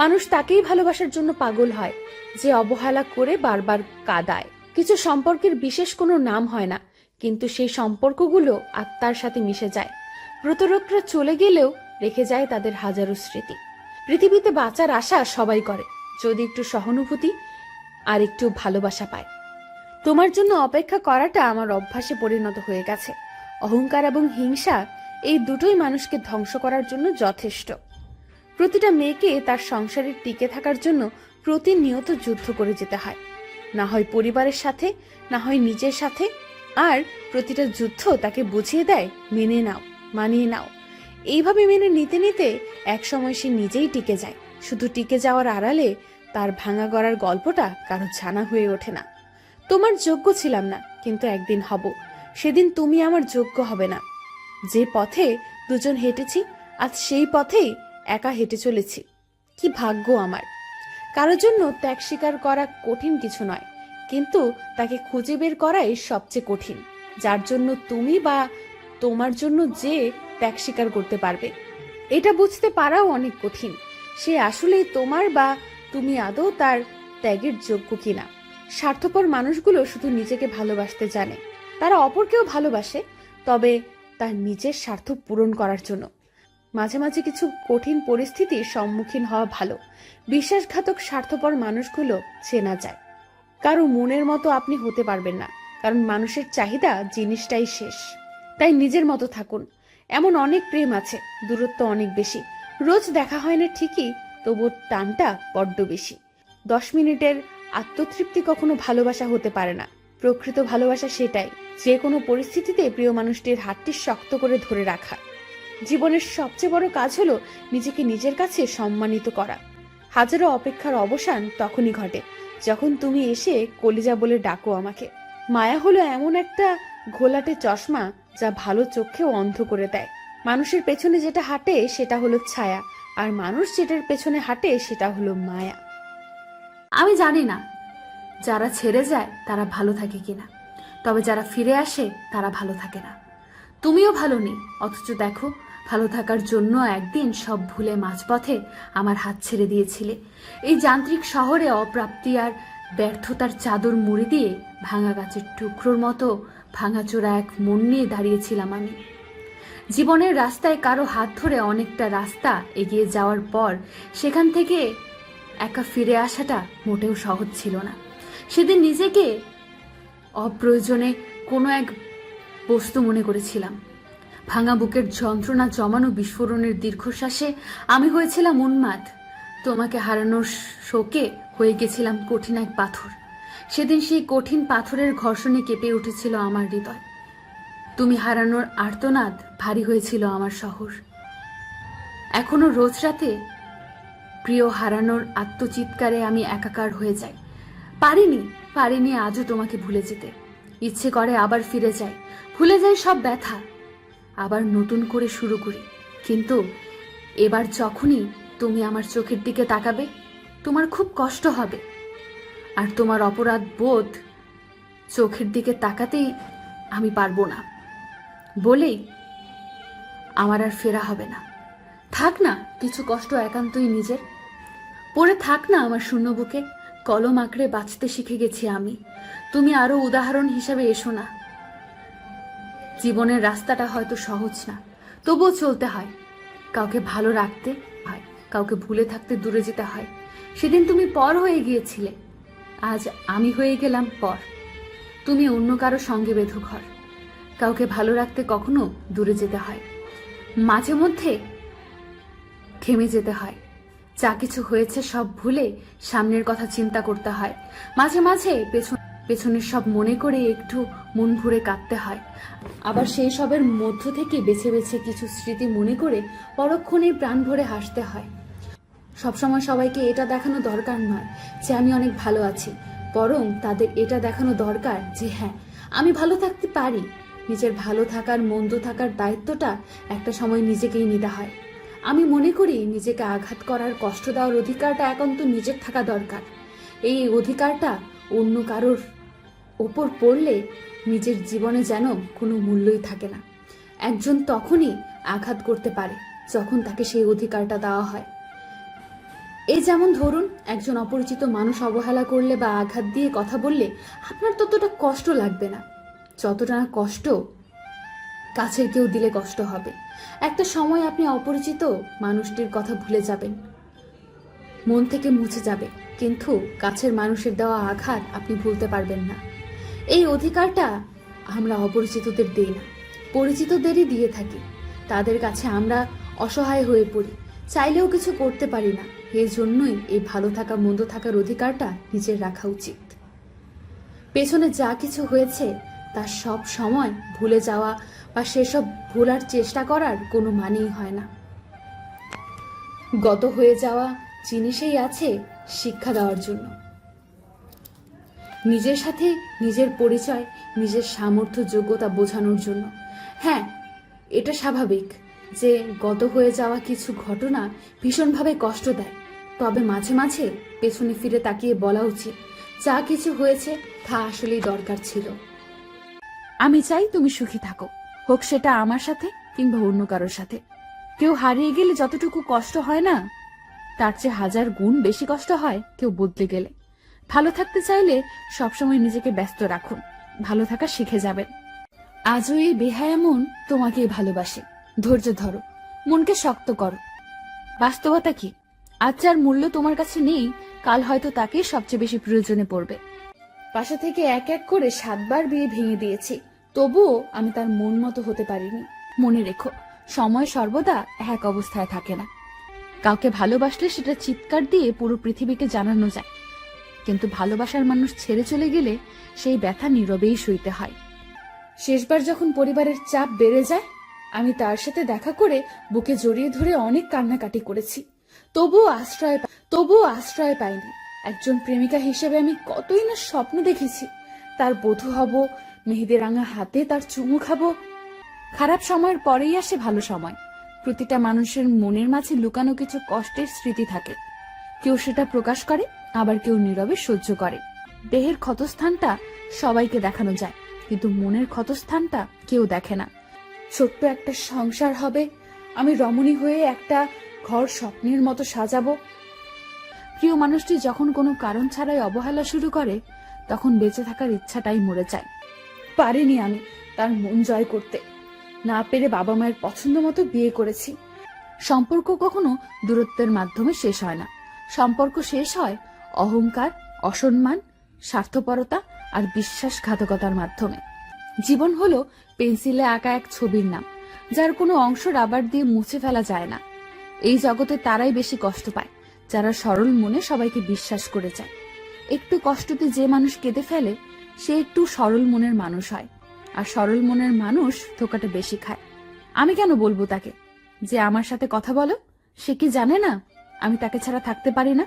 মানুষ তাকেই ভালোবাসার জন্য পাগল হয়, যে অবহেলা করে বারবার কাদায়। কিছু সম্পর্কের বিশেষ কোনো নাম হয় না, কিন্তু সেই সম্পর্কগুলো আত্মার সাথে মিশে যায়। প্রতারকরা চলে গেলেও রেখে যায় তাদের হাজারো স্মৃতি। পৃথিবীতে বাঁচার আশা সবাই করে, যদি একটু সহানুভূতি আর একটু ভালোবাসা পায়। তোমার জন্য অপেক্ষা করাটা আমার অভ্যাসে পরিণত হয়ে গেছে। অহংকার এবং হিংসা এই দুটোই মানুষকে ধ্বংস করার জন্য যথেষ্ট। প্রতিটা মেয়েকে তার সংসারে টিকে থাকার জন্য প্রতিনিয়ত যুদ্ধ করে যেতে হয়। না হয় পরিবারের সাথে, না হয় নিজের সাথে। আর প্রতিটা যুদ্ধ তাকে বুঝিয়ে দেয়, মেনে নাও, মানিয়ে নাও। এইভাবে মেনে নিতে নিতে একসময় সে নিজেই টিকে যায়। শুধু টিকে যাওয়ার আড়ালে তার ভাঙা গড়ার গল্পটা কারও জানা হয়ে ওঠে না। তোমার যোগ্য ছিলাম না, কিন্তু একদিন হব। সেদিন তুমি আমার যোগ্য হবে না। যে পথে দুজন হেঁটেছি, আজ সেই পথেই একা হেঁটে চলেছি। কি ভাগ্য আমার। কারোর জন্য ত্যাগ স্বীকার করা কঠিন কিছু নয়, কিন্তু তাকে খুঁজে বের করাই সবচেয়ে কঠিন। যার জন্য তুমি বা তোমার জন্য যে ত্যাগ স্বীকার করতে পারবে, এটা বুঝতে পারাও অনেক কঠিন। সে আসলেই তোমার বা তুমি আদৌ তার ত্যাগের যোগ্য কিনা। স্বার্থপর মানুষগুলো শুধু নিজেকে ভালোবাসতে জানে। তারা অপরকেও ভালোবাসে, তবে তার নিজের স্বার্থ পূরণ করার জন্য। মাঝে মাঝে কিছু কঠিন পরিস্থিতির সম্মুখীন হওয়া ভালো। বিশ্বাসঘাতক স্বার্থপর মানুষগুলো চেনা যায়। কারও মনের মতো আপনি হতে পারবেন না, কারণ মানুষের চাহিদা জিনিসটাই শেষ। তাই নিজের মতো থাকুন। এমন অনেক প্রেম আছে, দূরত্ব অনেক বেশি। রোজ দেখা হয় না ঠিকই, তবু টানটা বড্ড বেশি। দশ মিনিটের আত্মতৃপ্তি কখনো ভালোবাসা হতে পারে না। প্রকৃত ভালোবাসা সেটাই যে কোনো পরিস্থিতিতে প্রিয় মানুষটির হাতটি শক্ত করে ধরে রাখা। জীবনের সবচেয়ে বড় কাজ হলো নিজেকে নিজের কাছে সম্মানিত করা। হাজারো অপেক্ষার অবসান তখনই ঘটে, যখন তুমি এসে কলিজা বলে ডাকো আমাকে। মায়া হলো এমন একটা ঘোলাটে চশমা যা ভালো চোখেও অন্ধ করে দেয়। মানুষের পেছনে যেটা হাঁটে সেটা হলো ছায়া, আর মানুষ যেটার পেছনে হাঁটে সেটা হলো মায়া। আমি জানি না যারা ছেড়ে যায় তারা ভালো থাকে কিনা, তবে যারা ফিরে আসে তারা ভালো থাকে না। তুমিও ভালো নেই, অথচ দেখো ভালো থাকার জন্য একদিন সব ভুলে মাঝপথে আমার হাত ছেড়ে দিয়েছিলে। এই যান্ত্রিক শহরে অপ্রাপ্তি আর ব্যর্থতার চাদর মুড়ি দিয়ে ভাঙা গাছের টুকরোর মতো ভাঙাচোরা এক মন নিয়ে দাঁড়িয়েছিলাম আমি। জীবনের রাস্তায় কারও হাত ধরে অনেকটা রাস্তা এগিয়ে যাওয়ার পর সেখান থেকে একা ফিরে আসাটা মোটেও সহজ ছিল না। সেদিন নিজেকে অপ্রয়োজনে কোনো এক বস্তু মনে করেছিলাম। ভাঙা বুকের যন্ত্রণা জমানো বিস্ফোরণের দীর্ঘশ্বাসে আমি হয়েছিলাম উন্মাদ। তোমাকে হারানোর শোকে হয়ে গেছিলাম কঠিন এক পাথর। সেদিন সেই কঠিন পাথরের ঘর্ষণে কেঁপে উঠেছিল আমার হৃদয়। তুমি হারানোর আর্তনাদ ভারী হয়েছিল আমার শহর। এখনও রোজ রাতে প্রিয় হারানোর আত্মচিৎকারে আমি একাকার হয়ে যাই। পারিনি পারিনি আজও তোমাকে ভুলে যেতে। ইচ্ছে করে আবার ফিরে যাই। ভুলে যাই সব ব্যথা। আবার নতুন করে শুরু করি। কিন্তু এবার যখনই তুমি আমার চোখের দিকে তাকাবে, তোমার খুব কষ্ট হবে। আর তোমার অপরাধ বোধ চোখের দিকে তাকাতেই আমি পারব না। বলেই আমার আর ফেরা হবে না। থাক না, কিছু কষ্ট একান্তই নিজের। পড়ে থাক না আমার শূন্য বুকে, কলম আঁকড়ে বাঁচতে শিখে গেছি আমি। তুমি আরও উদাহরণ হিসাবে এসো না। জীবনের রাস্তাটা হয়তো সহজ না। তবুও চলতে হয়। কাউকে ভালো রাখতে হয়, কাউকে ভুলে থাকতে দূরে যেতে হয়। সেদিন তুমি পর হয়ে গিয়েছিলে। আজ আমি হয়ে গেলাম পর। তুমি অন্য কারও সঙ্গে বেঁধো ঘর। কাউকে ভালো রাখতে কখনো দূরে যেতে হয়। মাঝে মধ্যে থেমে যেতে হয়। যা কিছু হয়েছে সব ভুলে সামনের কথা চিন্তা করতে হয়। মাঝে মাঝে পেছন পেছনের সব মনে করে একটু মন ভরে কাঁদতে হয়। আবার সেই সবের মধ্য থেকে বেছে বেছে কিছু স্মৃতি মনে করে পরক্ষণেই প্রাণ ভরে হাসতে হয়। সবসময় সবাইকে এটা দেখানো দরকার নয় যে আমি অনেক ভালো আছি, বরং তাদের এটা দেখানো দরকার যে হ্যাঁ আমি ভালো থাকতে পারি। নিজের ভালো থাকার, মন্দ থাকার দায়িত্বটা একটা সময় নিজেকেই নিতে হয়। আমি মনে করি নিজেকে আঘাত করার, কষ্ট দেওয়ার অধিকারটা একান্ত নিজের থাকা দরকার। এই অধিকারটা অন্য কারোর ওপর পড়লে নিজের জীবনে যেন কোনো মূল্যই থাকে না। একজন তখনই আঘাত করতে পারে, যখন তাকে সেই অধিকারটা দেওয়া হয়। এই যেমন ধরুন, একজন অপরিচিত মানুষ অবহেলা করলে বা আঘাত দিয়ে কথা বললে আপনার ততটা কষ্ট লাগবে না। যতটা না কষ্ট কাছের কেউ দিলে কষ্ট হবে। একটা সময় আপনি অপরিচিত মানুষটির কথা ভুলে যাবেন। মন থেকে মুছে যাবে, কিন্তু কাছের মানুষের দেওয়া আঘাত আপনি ভুলতে পারবেন না। এই অধিকারটা আমরা অপরিচিতদের দিই না। পরিচিতদেরই দিয়ে থাকি। তাদের কাছে আমরা অসহায় হয়ে পড়ি। চাইলেও কিছু করতে পারি না। এই জন্যই এই ভালো থাকা, মন্দ থাকার অধিকারটা নিজের রাখা উচিত। পেছনে যা কিছু হয়েছে, তা সব সময় ভুলে যাওয়া বা সেসব ভোলার চেষ্টা করার কোনো মানেই হয় না। গত হয়ে যাওয়া জিনিসেই আছে শিক্ষা দেওয়ার জন্য। নিজের সাথে নিজের পরিচয়, নিজের সামর্থ্য, যোগ্যতা বোঝানোর জন্য। হ্যাঁ এটা স্বাভাবিক যে গত হয়ে যাওয়া কিছু ঘটনা ভীষণভাবে কষ্ট দেয়। তবে মাঝে মাঝে পেছনে ফিরে তাকিয়ে বলা উচিত, যা কিছু হয়েছে তা আসলেই দরকার ছিল। আমি চাই তুমি সুখী থাকো, হোক সেটা আমার সাথে কিংবা অন্য কারোর সাথে। কেউ হারিয়ে গেলে যতটুকু কষ্ট হয় না, তার চেয়ে হাজার গুণ বেশি কষ্ট হয় কেউ বদলে গেলে। ভালো থাকতে চাইলে সবসময় নিজেকে ব্যস্ত রাখুন। ভালো থাকা শিখে যাবেন। আজও এই বেহায়া মন তোমাকেই ভালোবাসে। ধৈর্য ধরো, মনকে শক্ত করো। বাস্তবতা কি? আজ যার মূল্য তোমার কাছে নেই, কাল হয়তো তাকেই সবচেয়ে বেশি প্রয়োজনে পড়বে। বাসা থেকে এক এক করে সাতবার বিয়ে ভেঙে দিয়েছি। তবুও আমি তার মন মতো হতে পারিনি। মনে রেখো, সময় সর্বদা এক অবস্থায় থাকে না। কাউকে ভালোবাসলে সেটা চিৎকার দিয়ে পুরো পৃথিবীকে জানানো যায়। কিন্তু ভালোবাসার মানুষ ছেড়ে চলে গেলে সেই ব্যথা নীরবেই সইতে হয়। শেষবার যখন পরিবারের চাপ বেড়ে যায়, আমি তার সাথে দেখা করে বুকে জড়িয়ে ধরে অনেক কান্নাকাটি করেছি। তবুও আশ্রয় তবুও আশ্রয় পাইনি। একজন প্রেমিকা হিসেবে আমি কতই না স্বপ্ন দেখেছি। তার বধূ হব মেহেদের রাঙা হাতে তার চুমু খাব। খারাপ সময়ের পরেই আসে ভালো সময়। প্রতিটা মানুষের মনের মাঝে লুকানো কিছু কষ্টের স্মৃতি থাকে। কেউ সেটা প্রকাশ করে, আবার কেউ নীরবে সহ্য করে। দেহের ক্ষতস্থানটা সবাইকে দেখানো যায়, কিন্তু মনের ক্ষতস্থানটা কেউ দেখে না। ছোট্ট একটা সংসার হবে, আমি রমণী হয়ে একটা ঘর স্বপ্নের মতো সাজাবো। প্রিয় মানুষটি যখন কোনো কারণ ছাড়াই অবহেলা শুরু করে, তখন বেঁচে থাকার ইচ্ছাটাই মরে যায়। পারিনি আমি তার মন জয় করতে। না পেরে বাবা মায়ের পছন্দ মতো বিয়ে করেছি। সম্পর্ক কখনো দূরত্বের মাধ্যমে শেষ হয় না। সম্পর্ক শেষ হয় অহংকার, অসম্মান, স্বার্থপরতা আর বিশ্বাসঘাতকতার মাধ্যমে। জীবন হলো পেন্সিলে আঁকা এক ছবির নাম, যার কোনো অংশ রাবার দিয়ে মুছে ফেলা যায় না। এই জগতে তারাই বেশি কষ্ট পায়, যারা সরল মনে সবাইকে বিশ্বাস করে যায় একটু কষ্টতে যে মানুষ কেঁদে ফেলে, সে একটু সরল মনের মানুষ হয়। আর সরল মনের মানুষ ধোকাটা বেশি খায়। আমি কেন বলব তাকে? যে আমার সাথে কথা বলো, সে কি জানে না? আমি তাকে ছাড়া থাকতে পারি না?